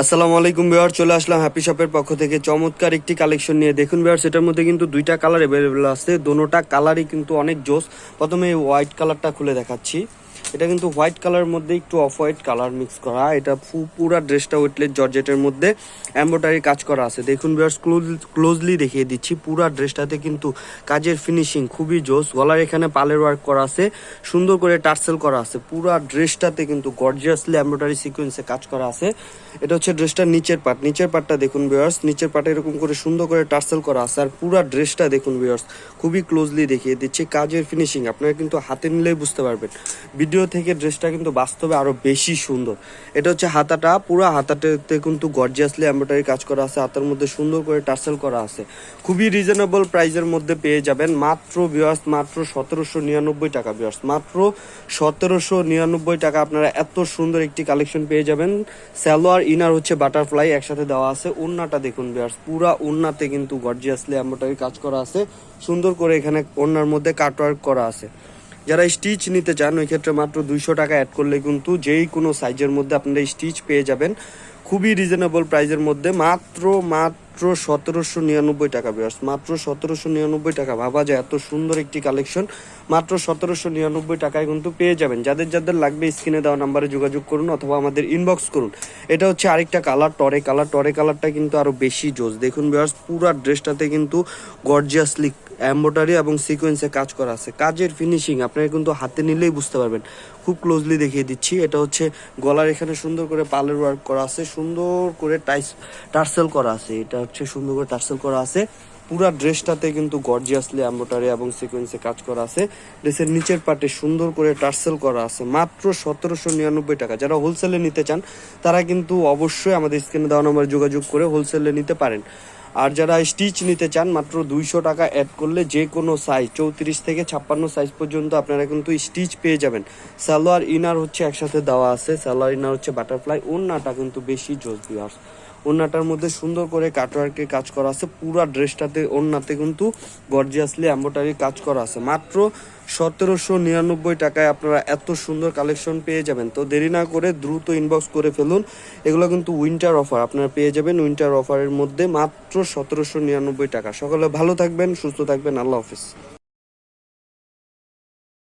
আসসালামু আলাইকুম বিহার চলে আসলাম হ্যাপি শপের পক্ষ থেকে। চমৎকার একটি কালেকশন নিয়ে। দেখুন বিহার সেটার মধ্যে কিন্তু দুইটা কালার অ্যাভেলেবেল আছে। দোনোটা কালারই কিন্তু অনেক জোস। প্রথমে হোয়াইট কালারটা খুলে দেখাচ্ছি। এটা কিন্তু হোয়াইট কালারের মধ্যে, একটু অফ হোয়াইট কালার মিক্স করা। এটা পুরা ড্রেসটা ওয়েটলেস জর্জেটের মধ্যে এম্ব্রয়ডারি কাজ করা আছে। দেখুন বিহার ক্লোজলি দেখিয়ে দিচ্ছি, পুরা ড্রেসটাতে কিন্তু কাজের ফিনিশিং খুবই জোস। গলার এখানে পালের ওয়ার্ক করা আছে, সুন্দর করে টার্সেল করা আছে। পুরা ড্রেসটাতে কিন্তু গর্জিয়াসলি এমব্রয়ডারি সিকোয়েন্সে কাজ করা আছে। এটা হচ্ছে ড্রেসটার নিচের পার্ট নিচের পার্টটা দেখুন ভিউয়ার্স নিচের পার্টে এরকম করে সুন্দর করে টার্সেল করা আছে। আর পুরা ড্রেসটা দেখুন ভিউয়ার্স খুবই ক্লোজলি দেখিয়ে দিচ্ছি কাজের ফিনিশিং আপনারা কিন্তু হাতে নিলেই বুঝতে পারবেন। ভিডিও থেকে ড্রেসটা কিন্তু বাস্তবে আরও বেশি সুন্দর। এটা হচ্ছে হাতাটা, পুরো হাতাটাতে কিন্তু গর্জিয়াসলি এমব্রয়ডারি কাজ করা আছে, হাতার মধ্যে সুন্দর করে টার্সেল করা আছে। খুবই রিজনেবল প্রাইসের মধ্যে পেয়ে যাবেন। মাত্র ভিউয়ার্স মাত্র সতেরোশো নিরানব্বই টাকা ভিউয়ার্স মাত্র সতেরোশো নিরানব্বই টাকা আপনারা এত সুন্দর একটি কালেকশন পেয়ে যাবেন। সালোয়ার ইনার হচ্ছে বাটারফ্লাই একসাথে দেওয়া আছে। ওন্নাটা দেখুন ভিউয়ার্স পুরা ওন্নাতে কিন্তু গর্জিয়াসলি এমব্রয়ডারি কাজ করা আছে। সুন্দর করে এখানে ওন্নার মধ্যে কাটওয়ার্ক করা আছে। যারা স্টিচ নিতে চান, ওই ক্ষেত্রে মাত্র দুইশো টাকা অ্যাড করলে কিন্তু যেই কোনো সাইজের মধ্যে আপনারা স্টিচ পেয়ে যাবেন। খুবই রিজনেবল প্রাইজের মধ্যে, মাত্র মাত্র সতেরোশো নিরানব্বই টাকা বিয়ার্স মাত্র সতেরোশো নিরানব্বই টাকা। ভাবা যায় এত সুন্দর একটি কালেকশন মাত্র সতেরোশো নিরানব্বই টাকায় কিন্তু পেয়ে যাবেন। যাদের যাদের লাগবে স্ক্রিনে দেওয়া নাম্বারে যোগাযোগ করুন অথবা আমাদের ইনবক্স করুন। এটা হচ্ছে আরেকটা কালার টরে কালার টরে কালারটা কিন্তু আরও বেশি জোস দেখুন বিয়ার্স পুরো ড্রেসটাতে কিন্তু গর্জিয়াসলি এম্ব্রয়ডারি এবং সিকোয়েন্সে কাজ করা আছে। কাজের ফিনিশিং আপনারা কিন্তু হাতে নিলেই বুঝতে পারবেন। খুব ক্লোজলি দেখিয়ে দিচ্ছি। এটা হচ্ছে গলার এখানে সুন্দর করে পালের ওয়ার্ক করা আছে। সুন্দর করে টাইস টার্সেল করা আছে। এটা হচ্ছে সুন্দর করে টার্সেল করা আছে। পুরা ড্রেসটাতে কিন্তু গর্জিয়াসলি এম্ব্রয়ডারি এবং সিকোয়েন্সে কাজ করা আছে। ড্রেসের নিচের পাটে সুন্দর করে টার্সেল করা আছে। মাত্র সতেরোশো নিরানব্বই টাকা। যারা হোলসেলে নিতে চান, তারা কিন্তু অবশ্যই আমাদের স্ক্রিনে দেওয়া নম্বরে যোগাযোগ করে হোলসেলে নিতে পারেন। আর যারা স্টিচ নিতে চান, মাত্র দুইশো টাকা অ্যাড করলে যে কোনো সাইজ চৌত্রিশ থেকে ছাপ্পান্ন সাইজ পর্যন্ত আপনারা কিন্তু স্টিচ পেয়ে যাবেন। সালোয়ার ইনার হচ্ছে একসাথে দেওয়া আছে। সালোয়ার ইনার হচ্ছে বাটারফ্লাই ওন্নাটা কিন্তু বেশি জোস বিয়ার্স ওন্নাটার মধ্যে সুন্দর করে কাটওয়ার্কের কাজ করা আছে। পুরা ড্রেসটাতে ওন্নাতে কিন্তু গর্জিয়াসলি এম্বোটারি কাজ করা আছে। মাত্র সতেরোশো নিরানব্বই টাকায় আপনারা এত সুন্দর কালেকশন পেয়ে যাবেন। তো দেরি না করে দ্রুত ইনবক্স করে ফেলুন। এগুলো কিন্তু উইন্টার অফার আপনারা পেয়ে যাবেন উইন্টার অফারের মধ্যে মাত্র সতেরোশো নিরানব্বই টাকা। সকলে ভালো থাকবেন, সুস্থ থাকবেন, আল্লাহ হাফিজ।